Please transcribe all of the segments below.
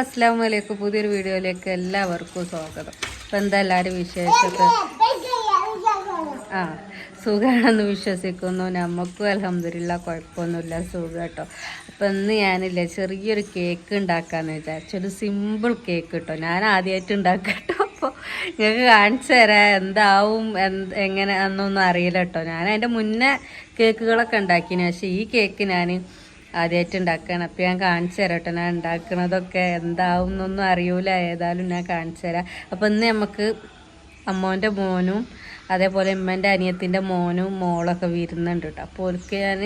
അസ്സാം വലൈക്കും പുതിയൊരു വീഡിയോയിലേക്ക് എല്ലാവർക്കും സ്വാഗതം. അപ്പം എന്താ എല്ലാവരും വിശേഷമൊക്കെ ആ സുഖമാണെന്ന് വിശ്വസിക്കുന്നു. നമുക്കും അലഹമില്ല കുഴപ്പമൊന്നുമില്ല. സുഖം കേട്ടോ അപ്പം ഇന്ന് ഞാനില്ലേ ചെറിയൊരു കേക്ക് ഉണ്ടാക്കാമെന്ന് വിചാരിച്ചു. ഒരു സിമ്പിൾ കേക്ക് കേട്ടോ ഞാൻ ആദ്യമായിട്ട് ഉണ്ടാക്കാം കേട്ടോ അപ്പോൾ നിങ്ങൾക്ക് കാണിച്ചു തരാം എന്താവും എന്ത് എങ്ങനെ എന്നൊന്നും അറിയില്ല കേട്ടോ ഞാൻ അതിന്റെ മുന്നേ കേക്കുകളൊക്കെ ഉണ്ടാക്കിന്. പക്ഷേ ഈ കേക്ക് ഞാൻ ആദ്യമായിട്ട് ഉണ്ടാക്കുകയാണ് അപ്പം ഞാൻ കാണിച്ചു തരാം കേട്ടോ ഞാൻ ഉണ്ടാക്കണതൊക്കെ എന്താവും എന്നൊന്നും അറിയൂല. ഏതായാലും ഞാൻ കാണിച്ചു തരാം. അപ്പം ഇന്ന് നമുക്ക് അമ്മോന്റെ മോനും അതേപോലെ ഉമ്മന്റെ അനിയത്തിന്റെ മോനും മോളൊക്കെ വരുന്നുണ്ട് കേട്ടോ അപ്പോൾ അവർക്ക് ഞാൻ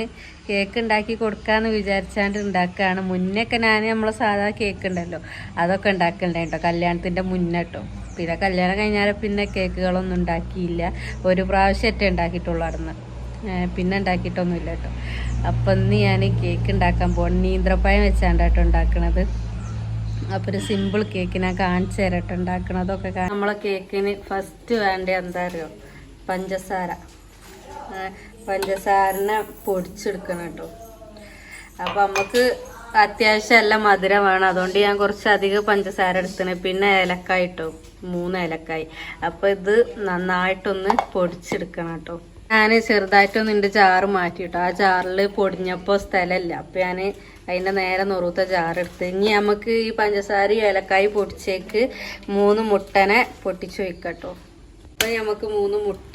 കേക്ക് ഉണ്ടാക്കി കൊടുക്കാമെന്ന് വിചാരിച്ചാണ്ട് ഉണ്ടാക്കുകയാണ് മുന്നൊക്കെ ഞാൻ നമ്മളെ സാധാ കേക്ക് ഉണ്ടല്ലോ അതൊക്കെ ഉണ്ടാക്കുന്നുണ്ടായി കേട്ടോ കല്യാണത്തിന്റെ മുന്നേ കേട്ടോ പിന്നെ കല്യാണം കഴിഞ്ഞാൽ പിന്നെ കേക്കുകളൊന്നും ഉണ്ടാക്കിയില്ല. ഒരു പ്രാവശ്യമൊക്കെ ഉണ്ടാക്കിയിട്ടുള്ളായിരുന്നു പിന്നെ ഉണ്ടാക്കിയിട്ടൊന്നുമില്ല കേട്ടോ അപ്പം ഇന്ന് ഞാൻ കേക്ക് ഉണ്ടാക്കാൻ പോകണം നീന്ത്രപ്പായം വെച്ചാണ് കേട്ടോ ഉണ്ടാക്കണത് അപ്പോൾ ഒരു സിമ്പിൾ കേക്ക് ഞാൻ കാണിച്ചു തരട്ടോ ഉണ്ടാക്കണതൊക്കെ നമ്മളെ കേക്കിന് ഫസ്റ്റ് വേണ്ട എന്താ അറിയോ? പഞ്ചസാര. പഞ്ചസാരനെ പൊടിച്ചെടുക്കണം കേട്ടോ. അപ്പം നമുക്ക് അത്യാവശ്യം എല്ലാം മധുരം വേണം അതുകൊണ്ട് ഞാൻ കുറച്ച് അധികം പഞ്ചസാര എടുത്തണ്. പിന്നെ ഏലക്കായ മൂന്ന് ഏലക്കായി. അപ്പോൾ ഇത് നന്നായിട്ടൊന്ന് പൊടിച്ചെടുക്കണം കേട്ടോ. ഞാൻ ചെറുതായിട്ടൊന്ന് എന്റെ ജാറ് മാറ്റിയിട്ടോ. ആ ജാറിൽ പൊടിഞ്ഞപ്പോൾ സ്ഥലമില്ല അപ്പം ഞാൻ അതിന്റെ നേരെ നുറുത്ത ജാറെടുത്ത് ഇനി നമുക്ക് ഈ പഞ്ചസാരയും ഏലക്കായി പൊടിച്ചേക്ക് മൂന്ന് മുട്ടനെ പൊട്ടിച്ചു വയ്ക്കട്ടോ അപ്പം നമുക്ക് മൂന്ന് മുട്ട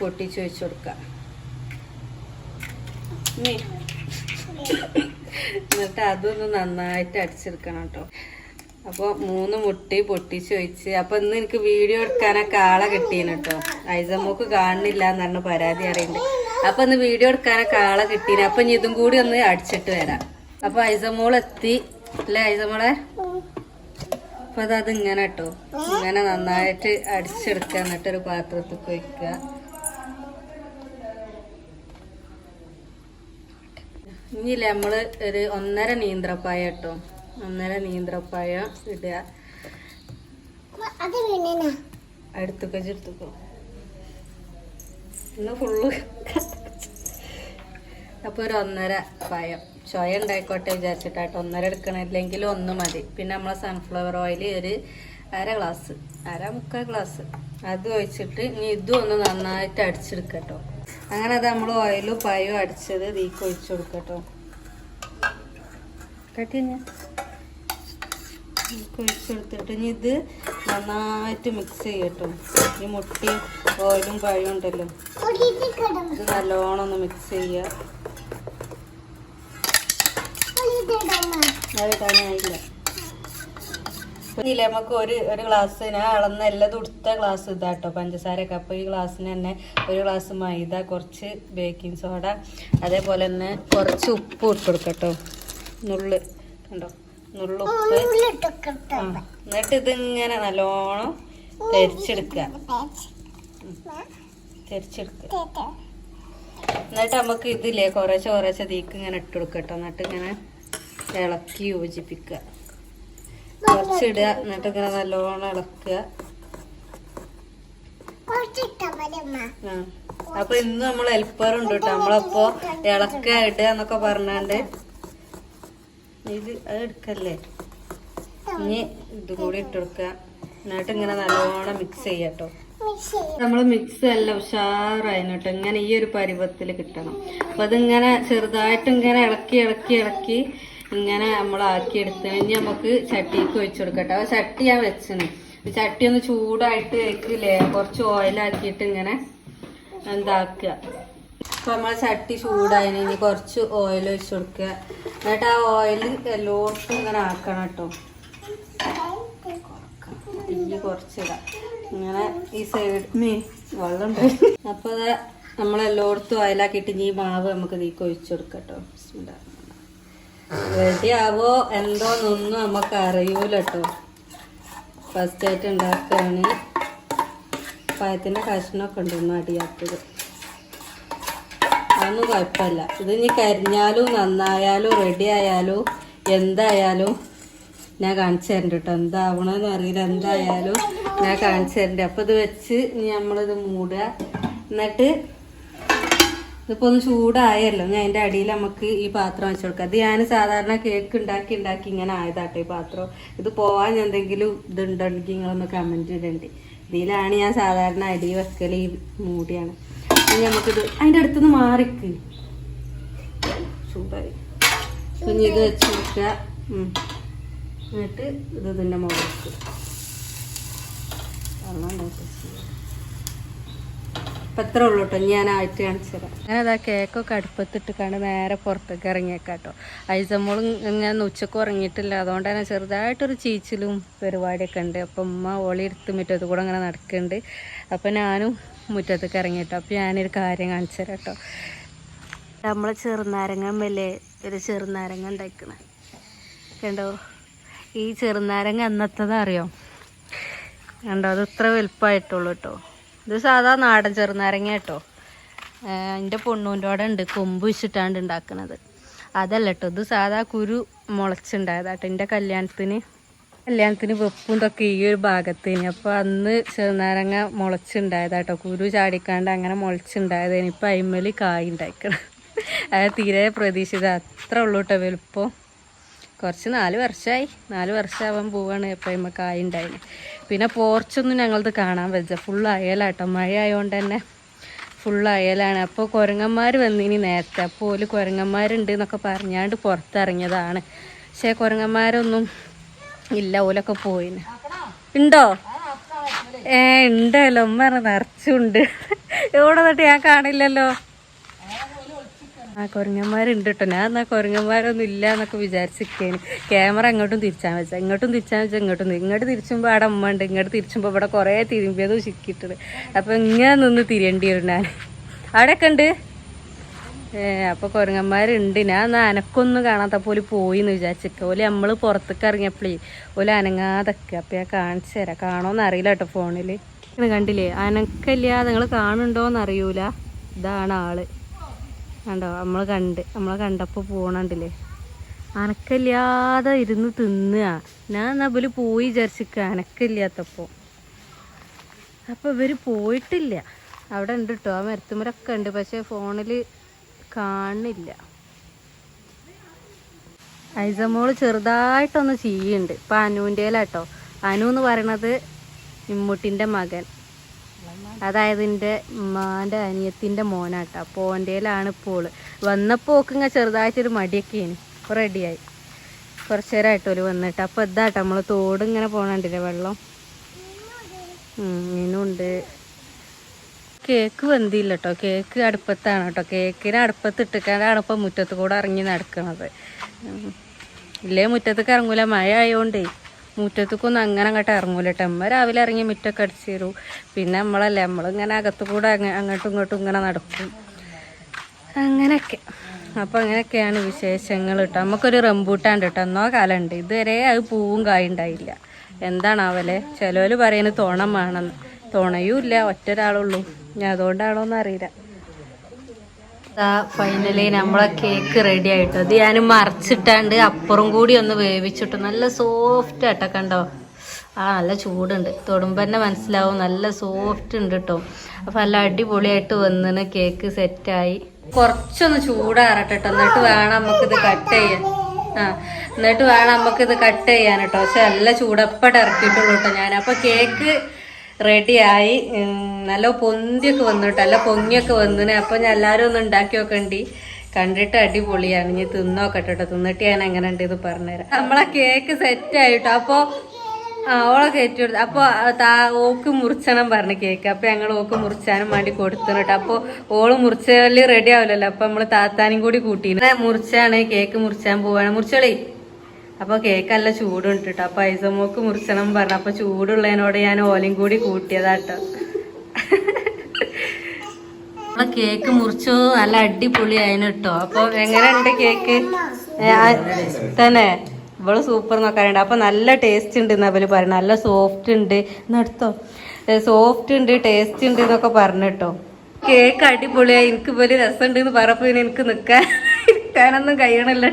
പൊട്ടിച്ചു വെച്ച് കൊടുക്കാം. എന്നിട്ട് അതൊന്ന് നന്നായിട്ട് അടിച്ചെടുക്കണം കേട്ടോ. അപ്പോൾ മൂന്ന് മുട്ടി പൊട്ടിച്ച് വെച്ച് അപ്പോൾ ഇന്ന് എനിക്ക് വീഡിയോ എടുക്കാനൊക്കെ ആളെ കിട്ടീന് കേട്ടോ. ഐസമ്മക്ക് കാണുന്നില്ല എന്ന് പറഞ്ഞ പരാതി അറിയുന്നുണ്ട് അപ്പോൾ ഇന്ന് വീഡിയോ എടുക്കാനൊക്കെ ആളെ കിട്ടീന്. അപ്പം ഇനി ഇതും കൂടി ഒന്ന് അടിച്ചിട്ട് വരാം. അപ്പോൾ ഐസമോൾ എത്തി. അല്ലേ ഐസമ്മോളെ? അപ്പോൾ അതത് ഇങ്ങനെ കേട്ടോ. ഇങ്ങനെ നന്നായിട്ട് അടിച്ചെടുക്കുക എന്നിട്ടൊരു പാത്രത്തിൽ വയ്ക്കുക ഇനിയില്ലേ നമ്മൾ ഒരു ഒന്നര നീന്ത്രപ്പായ കേട്ടോ. ഒന്നര നീന്ത്രപ്പായ ഇടുക. അടുത്തൊക്കെ ചെടുത്തുക്കോ ഇന്ന് ഫുള്ള് അപ്പൊ ഒരു ഒന്നര പായം. ചോയ ഉണ്ടായിക്കോട്ടെ വിചാരിച്ചിട്ടാട്ടോ. ഒന്നര എടുക്കണില്ലെങ്കിൽ ഒന്ന് മതി. പിന്നെ നമ്മളെ സൺഫ്ലവർ ഓയിൽ ഒരു അര ഗ്ലാസ് അര മുക്കാൽ ഗ്ലാസ് അത് ഒഴിച്ചിട്ട് ഇനി ഇതും ഒന്ന് നന്നായിട്ട് അടിച്ചെടുക്കട്ടോ. അങ്ങനെ അത് നമ്മൾ ഓയിലും പയവും അടിച്ചത് തീക്ക് ഒഴിച്ചു കൊടുക്കട്ടോ. കട്ടി ഞാൻ ഒഴിച്ചെടുത്തിട്ട് ഇനി ഇത് നന്നായിട്ട് മിക്സ് ചെയ്യട്ടോ. ഈ മുട്ടയും ഓയിലും പഴവും ഉണ്ടല്ലോ. ഇത് നല്ലോണം ഒന്ന് മിക്സ് ചെയ്യുക. അതിടാനായില്ല ഇല്ല നമുക്ക് ഒരു ഒരു ഗ്ലാസ് ഞാൻ അളന്ന എല്ലാം ഉടുത്ത ഗ്ലാസ് ഇതാട്ടോ. പഞ്ചസാരയൊക്കെ. അപ്പോൾ ഈ ഗ്ലാസ്സിന് തന്നെ ഒരു ഗ്ലാസ് മൈദ കുറച്ച് ബേക്കിംഗ് സോഡ അതേപോലെ തന്നെ കുറച്ച് ഉപ്പ് ഇട്ട് കൊടുക്കട്ടോ. നുള്ള് കണ്ടോ? നുള്ളു ഉപ്പ് ആ എന്നിട്ട് ഇതിങ്ങനെ നല്ലോണം തെരിച്ചെടുക്കുക തെരിച്ചെടുക്കുക എന്നിട്ട് നമുക്ക് ഇതില്ലേ കുറേശ്ശെ കുറേശ്ശെ തീക്ക് ഇങ്ങനെ ഇട്ട് കൊടുക്കട്ടോ എന്നിട്ട് ഇങ്ങനെ ഇളക്കി യോജിപ്പിക്കുക കുറച്ചിടുക എന്നിട്ട് ഇങ്ങനെ നല്ലോണം ഇളക്കുക. അപ്പൊ ഇന്ന് നമ്മൾ ഹെൽപ്പർ ഉണ്ട് കേട്ടോ നമ്മളപ്പോ ഇളക്കായിട്ട് ഇടുക എന്നൊക്കെ പറഞ്ഞാണ്ട് ഇത് അത് എടുക്കല്ലേ? ഇനി ഇതും കൂടി ഇട്ടെടുക്കുക എന്നിട്ട് ഇങ്ങനെ നല്ലോണം മിക്സ് ചെയ്യട്ടോ നമ്മൾ മിക്സ് അല്ല ഉഷാറായിരുന്നു കേട്ടോ ഇങ്ങനെ ഈ ഒരു പരുവത്തിൽ കിട്ടണം. അപ്പൊ അതിങ്ങനെ ചെറുതായിട്ട് ഇങ്ങനെ ഇളക്കി ഇളക്കി ഇളക്കി ഇങ്ങനെ നമ്മൾ എടുത്ത് ഇനി നമുക്ക് ചട്ടിക്ക് ഒഴിച്ചു കൊടുക്കട്ടെ. അപ്പൊ ചട്ടി ഞാൻ വെച്ചിന്. ചട്ടി ഒന്ന് ചൂടായിട്ട് വെക്കില്ലേ? കുറച്ച് ഓയിലാക്കിയിട്ട് ഇങ്ങനെ എന്താക്കുക. അപ്പൊ നമ്മൾ ചട്ടി ചൂടായതിന് ഇനി കുറച്ച് ഓയിൽ ഒഴിച്ചു കൊടുക്കുക. എന്നിട്ട് ആ ഓയിൽ എല്ലോട്ടും ഇങ്ങനെ ആക്കണം കേട്ടോ. തീ കുറച്ചിടാം. ഇങ്ങനെ ഈ സൈഡ് മീ വെള്ളം ഉണ്ട് അപ്പൊ അത് നമ്മളെല്ലായിടത്തും ഓയിലാക്കിയിട്ട് ഇനി മാവ് നമുക്ക് തീക്ക് ഒഴിച്ചു കൊടുക്കട്ടോ റെഡി ആവോ? എന്തോന്നൊന്നും നമുക്ക് അറിയൂല കേട്ടോ. ഫസ്റ്റ് ആയിട്ട് ഉണ്ടാക്കുകയാണ്. പഴത്തിന്റെ കഷ്ണമൊക്കെ ഉണ്ട്? ഒന്നും അടിയാത്തത് അതൊന്നും കുഴപ്പമില്ല. ഇത് ഇനി കരിഞ്ഞാലും നന്നായാലും റെഡി ആയാലും എന്തായാലും ഞാൻ കാണിച്ചു തരണ്ട കേട്ടോ. എന്താവണമെന്ന് അറിയില്ല എന്തായാലും ഞാൻ കാണിച്ചു തരണ്ട. അപ്പോൾ ഇത് വെച്ച് ഇനി നമ്മളിത് മൂടുക. എന്നിട്ട് ഇതിപ്പോ ഒന്ന് ചൂടായല്ലോ. ഞാൻ അതിന്റെ അടിയിൽ നമുക്ക് ഈ പാത്രം വെച്ച് കൊടുക്കാം. അത് ഞാൻ സാധാരണ കേക്ക് ഉണ്ടാക്കി ഉണ്ടാക്കി ഇങ്ങനെ ആയതാട്ടോ ഈ പാത്രം. ഇത് പോവാൻ എന്തെങ്കിലും ഇതുണ്ടെങ്കിൽ നിങ്ങളൊന്ന് കമന്റ് ഇടണ്ട്. ഇതിലാണ് ഞാൻ സാധാരണ അടി വെക്കൽ ഈ മൂടിയാണ്. ഇനി നമുക്കിത് അതിന്റെ അടുത്തുനിന്ന് മാറിക്ക്. ഇത് വെച്ച് കൊടുക്കുക. എന്നിട്ട് ഇത് ഇതിന്റെ ഉണ്ടാക്കി ഉള്ളൂ കേട്ടോ ഞാൻ ആയിട്ട് കാണിച്ചു തരാം. അതാ കേക്കൊക്കെ അടുപ്പത്തിട്ടിട്ടാണ് നേരെ പുറത്തേക്ക് ഇറങ്ങിയേക്കാട്ടോ ഐസമ്മോളും ഇങ്ങനെ ഉച്ചയ്ക്ക് ഉറങ്ങിയിട്ടില്ല. അതുകൊണ്ട് തന്നെ ചെറുതായിട്ടൊരു ചീച്ചിലും പരിപാടിയൊക്കെ ഉണ്ട്. അപ്പം ഉമ്മ ഓളി എടുത്ത് മുറ്റത്ത് കൂടെ അങ്ങനെ നടക്കുന്നുണ്ട്. അപ്പം ഞാനും മുറ്റത്തേക്ക് ഇറങ്ങിയിട്ടോ. അപ്പം ഞാനൊരു കാര്യം കാണിച്ചു തരാം കേട്ടോ നമ്മളെ ചെറുനാരങ്ങമ്മല്ലേ? ഒരു ചെറുനാരങ്ങ ഉണ്ടാക്കണേ. കണ്ടോ? ഈ ചെറുനാരങ്ങ അന്നത്തത് അറിയോ കണ്ടോ? അത് ഇത്ര വലുപ്പമായിട്ടുള്ളൂ കേട്ടോ ഇത് സാധാ നാടൻ ചെറുനാരങ്ങ കേട്ടോ. എന്റെ പൊണ്ണൂന്റെ അവിടെ ഉണ്ട് കൊമ്പ് വെച്ചിട്ടാണ് ഉണ്ടാക്കുന്നത് അതല്ല കേട്ടോ ഇത് സാധാ കുരു മുളച്ചുണ്ടായതാട്ടോ. എന്റെ കല്യാണത്തിന് കല്യാണത്തിന് വെപ്പും ഇതൊക്കെ ഈ ഒരു ഭാഗത്തേന്. അപ്പോൾ അന്ന് ചെറുനാരങ്ങ മുളച്ചുണ്ടായതാട്ടോ. കുരു ചാടിക്കാണ്ട് അങ്ങനെ മുളച്ചുണ്ടായതേന്. ഇപ്പം അയിമലി കായ് ഉണ്ടാക്കണം അത് തീരെ പ്രതീക്ഷിത അത്ര ഉള്ളൂ കേട്ടോ വലുപ്പം. കുറച്ച് നാല് വർഷമായി നാല് വർഷമാവാൻ പോവാണ് എപ്പോൾ അയിമ കായ് ഉണ്ടായിന് പിന്നെ പോർച്ചൊന്നും ഞങ്ങളത് കാണാൻ വെച്ച ഫുൾ അയലാട്ടോ. മഴ ആയതുകൊണ്ട് തന്നെ ഫുൾ അയലാണ്. അപ്പോൾ കുരങ്ങന്മാർ വന്നിനി നേരത്തെ. അപ്പോൾ ഓൽ കുരങ്ങന്മാരുണ്ട് എന്നൊക്കെ പറഞ്ഞാണ്ട് പുറത്തിറങ്ങിയതാണ്. പക്ഷേ കുരങ്ങന്മാരൊന്നും ഇല്ല. ഓലൊക്കെ പോയിന്. ഉണ്ടോ? ഏ ഉണ്ടല്ലോ. ഉമ്മ നിറച്ചുണ്ട്. എവിടെ നിന്നിട്ട് ഞാൻ കാണില്ലല്ലോ? ആ കുരങ്ങന്മാരുണ്ട് കേട്ടോ ഞാൻ എന്നാ കുരങ്ങന്മാരൊന്നും ഇല്ല എന്നൊക്കെ വിചാരിച്ചിരിക്കേന്. ക്യാമറ അങ്ങോട്ടും തിരിച്ചാൽ വെച്ചാൽ ഇങ്ങോട്ടും തിരിച്ചാൽ വെച്ചാൽ ഇങ്ങോട്ടും ഇങ്ങോട്ട് തിരിച്ചുമ്പോൾ അവിടെ അമ്മ ഉണ്ട്. ഇങ്ങോട്ട് തിരിച്ചുമ്പോൾ ഇവിടെ കുറേ തിരുമ്പിയതും ചിക്കിയിട്ടത് അപ്പോൾ ഇങ്ങനെ നിന്ന് തിരിയേണ്ടി വരും ഞാൻ. അവിടെയൊക്കെ ഉണ്ട്? അപ്പോൾ കുരങ്ങന്മാരുണ്ട്. ഞാൻ എന്നാൽ അനക്കൊന്നും കാണാത്ത പോലെ പോയി എന്ന് വിചാരിച്ചിക്ക ഓൽ നമ്മൾ പുറത്തേക്ക് ഇറങ്ങിയപ്പോഴേ ഓൽ അനങ്ങാതൊക്കെ. അപ്പം ഞാൻ കാണിച്ചു തരാം. കാണോന്ന് അറിയില്ല കേട്ടോ ഫോണിൽ കണ്ടില്ലേ? അനക്കല്ല നിങ്ങൾ കാണുന്നുണ്ടോന്ന് അറിയൂല ഇതാണ് ആൾ. കണ്ടോ? നമ്മൾ കണ്ട് നമ്മളെ കണ്ടപ്പോൾ പോണണ്ടില്ലേ? അനക്കല്ലാതെ ഇരുന്ന് തിന്നുക ഞാൻ എന്നാ ഇവർ പോയി വിചാരിച്ചിക്ക അനക്കില്ലാത്തപ്പോൾ അപ്പോൾ ഇവർ പോയിട്ടില്ല. അവിടെ ഉണ്ട് കേട്ടോ ആ മരത്തുമരൊക്കെ ഉണ്ട്. പക്ഷേ ഫോണിൽ കാണില്ല. ഐസമോൾ ചെറുതായിട്ടൊന്ന് ചെയ്യുന്നുണ്ട് ഇപ്പം അനുവിന്റെലാട്ടോ അനു എന്ന് പറയണത് ഇമ്മുട്ടിന്റെ മകൻ. അതായത് എന്റെ ഉമ്മാന്റെ അനിയത്തിന്റെ മോനാട്ടോ. അപ്പോൾ ഓന്റെയിലാണ് ഇപ്പോൾ വന്നപ്പോൾ ഒക്കെ ചെറുതായിട്ടൊരു മടിയൊക്കെയാണ് ഇപ്പോൾ റെഡിയായി കുറച്ച് നേരമായിട്ടോൽ വന്നിട്ട്. അപ്പോൾ ഇതാട്ടോ നമ്മൾ തോട് ഇങ്ങനെ വെള്ളം? മീനുണ്ട്. കേക്ക് വെന്തില്ല കേട്ടോ കേക്ക് അടുപ്പത്താണ് കേട്ടോ കേക്കിന് അടുപ്പത്ത് ഇട്ടിട്ടാണ് ഇപ്പം മുറ്റത്ത് കൂടെ ഇറങ്ങി നടക്കുന്നത് ഇല്ലേ മുറ്റത്തേക്ക് ഇറങ്ങൂല. മഴ ആയതുകൊണ്ടേ മുറ്റത്തേക്കൊന്നും അങ്ങനെ അങ്ങോട്ട് ഇറങ്ങൂല കേട്ടോ അമ്മ രാവിലെ ഇറങ്ങി മുറ്റൊക്കെ അടിച്ചു തരും. പിന്നെ നമ്മളല്ലേ നമ്മളിങ്ങനെ അകത്ത് കൂടെ അങ്ങ- അങ്ങോട്ടും ഇങ്ങോട്ടും ഇങ്ങനെ നടക്കും. അങ്ങനെയൊക്കെ. അപ്പം അങ്ങനെയൊക്കെയാണ് വിശേഷങ്ങൾ കേട്ടോ. നമുക്കൊരു റംബൂട്ടാൻ കേട്ടോ. എന്നോ കാലമുണ്ട് ഇതുവരെ അത് പൂവും കായുണ്ടായില്ല എന്താണ് എന്താണാവലെ? ചിലവർ പറയുന്നത് തോണം വേണമെന്ന് തുണയും ഇല്ല. ഒറ്റ ഒരാളുള്ളൂ. ഞാൻ അതുകൊണ്ടാണോ അറിയില്ല. ഫൈനലി നമ്മളെ കേക്ക് റെഡി ആയിട്ടോ. അത് ഞാൻ മറച്ചിട്ടാണ്ട് അപ്പുറം കൂടി ഒന്ന് വേവിച്ചിട്ടു. നല്ല സോഫ്റ്റ് ആട്ടോ കണ്ടോ? ആ നല്ല ചൂടുണ്ട്. തൊടുമ്പോൾ തന്നെ മനസ്സിലാവും. നല്ല സോഫ്റ്റ് ഉണ്ട് കേട്ടോ അപ്പം നല്ല അടിപൊളിയായിട്ട് വന്നിന് കേക്ക് സെറ്റായി കുറച്ചൊന്ന് ചൂടാറട്ടെ കേട്ടോ എന്നിട്ട് വേണം നമുക്കിത് കട്ട് ചെയ്യാൻ. ആ എന്നിട്ട് വേണം നമുക്കിത് കട്ട് ചെയ്യാൻ കേട്ടോ പക്ഷെ നല്ല ചൂടപ്പടെ ഇറക്കിയിട്ടുള്ളൂ കേട്ടോ ഞാൻ അപ്പോൾ കേക്ക് റെഡിയായി നല്ല പൊന്തിയൊക്കെ വന്നു കേട്ടോ നല്ല പൊങ്ങിയൊക്കെ വന്നിന്. അപ്പോൾ ഞാൻ എല്ലാവരും ഒന്ന് ഉണ്ടാക്കി നോക്കണ്ടി കണ്ടിട്ട് അടിപൊളിയാണ് ഇനി തിന്നോക്കട്ടെ കേട്ടോ തിന്നിട്ട് ഞാൻ എങ്ങനെ ഉണ്ട് ഇത് പറഞ്ഞുതരാം. നമ്മളെ കേക്ക് സെറ്റ് ആയിട്ടോ. അപ്പോൾ ആ ഓളെ കയറ്റി കൊടുത്തു അപ്പോൾ താ ഓക്ക് മുറിച്ചണം പറഞ്ഞു കേക്ക് അപ്പോൾ ഞങ്ങൾ ഓക്ക് മുറിച്ചാനും വേണ്ടി കൊടുത്തു കേട്ടോ അപ്പോൾ ഓൾ മുറിച്ചാൽ റെഡി ആവില്ലല്ലോ. അപ്പോൾ നമ്മൾ താത്താനും കൂടി കൂട്ടിയിരുന്നു മുറിച്ചാണ് കേക്ക് മുറിച്ചാൻ പോവാണ്. മുറിച്ചോളി. അപ്പോൾ കേക്ക് നല്ല ചൂടുണ്ട് കേട്ടോ അപ്പോൾ ഐസമോക്ക് മുറിച്ചണം പറഞ്ഞു. അപ്പോൾ ചൂടുള്ളതിനോട് ഞാൻ ഓലയും കൂടി കൂട്ടിയതാട്ടോ. അപ്പൊ കേക്ക് മുറിച്ചു. നല്ല അടിപൊളി കേട്ടോ അപ്പോൾ എങ്ങനെയുണ്ട് കേക്ക് തന്നെ. ഇവൾ സൂപ്പർ നോക്കാനുണ്ട്. അപ്പൊ നല്ല ടേസ്റ്റ് ഉണ്ട് എന്നാ അവർ പറയണ. നല്ല സോഫ്റ്റ് ഉണ്ട്. എന്നടുത്തോ സോഫ്റ്റ് ഉണ്ട് ടേസ്റ്റ് ഉണ്ട് എന്നൊക്കെ പറഞ്ഞു കേക്ക് അടിപൊളിയായി. എനിക്ക് വലിയ രസമുണ്ട് എന്ന് പറഞ്ഞപ്പോ എനിക്ക് നിക്കാൻ നിൽക്കാനൊന്നും കഴിയണില്ല.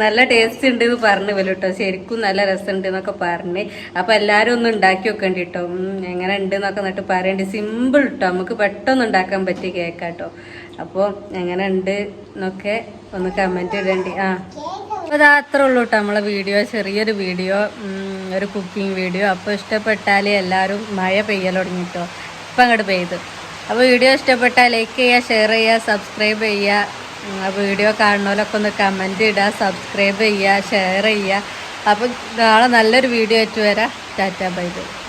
നല്ല ടേസ്റ്റ് ഉണ്ട് എന്ന് പറഞ്ഞു വല്ലോ കേട്ടോ ശരിക്കും നല്ല രസമുണ്ട് എന്നൊക്കെ പറഞ്ഞ്. അപ്പൊ എല്ലാരും ഒന്ന് ഉണ്ടാക്കി വെക്കേണ്ടി കേട്ടോ എങ്ങനെ ഉണ്ട് എന്നൊക്കെ എന്നിട്ട് പറയേണ്ടി. സിമ്പിൾ കേട്ടോ നമുക്ക് പെട്ടെന്ന് ഉണ്ടാക്കാൻ പറ്റിയ കേക്കാട്ടോ അപ്പോൾ എങ്ങനെ ഉണ്ട് എന്നൊക്കെ ഒന്ന് കമന്റ് ഇടേണ്ടി. ആ. അപ്പോൾ അത് അത്ര ഉള്ളൂ കേട്ടോ നമ്മളെ വീഡിയോ ചെറിയൊരു വീഡിയോ ഒരു കുക്കിംഗ് വീഡിയോ അപ്പോൾ ഇഷ്ടപ്പെട്ടാൽ എല്ലാവരും മഴ പെയ്യൽ തുടങ്ങിട്ടോ. ഇപ്പം അങ്ങോട്ട് പെയ്ത്. അപ്പോൾ വീഡിയോ ഇഷ്ടപ്പെട്ടാൽ ലൈക്ക് ചെയ്യുക ഷെയർ ചെയ്യുക സബ്സ്ക്രൈബ് ചെയ്യുക. ആ വീഡിയോ കാണുന്നവരൊക്കെ ഒന്ന് കമന്റ് ഇടുക സബ്സ്ക്രൈബ് ചെയ്യുക ഷെയർ ചെയ്യുക. അപ്പം നാളെ നല്ലൊരു വീഡിയോ ആയിട്ട് വരാം. Tata bye bye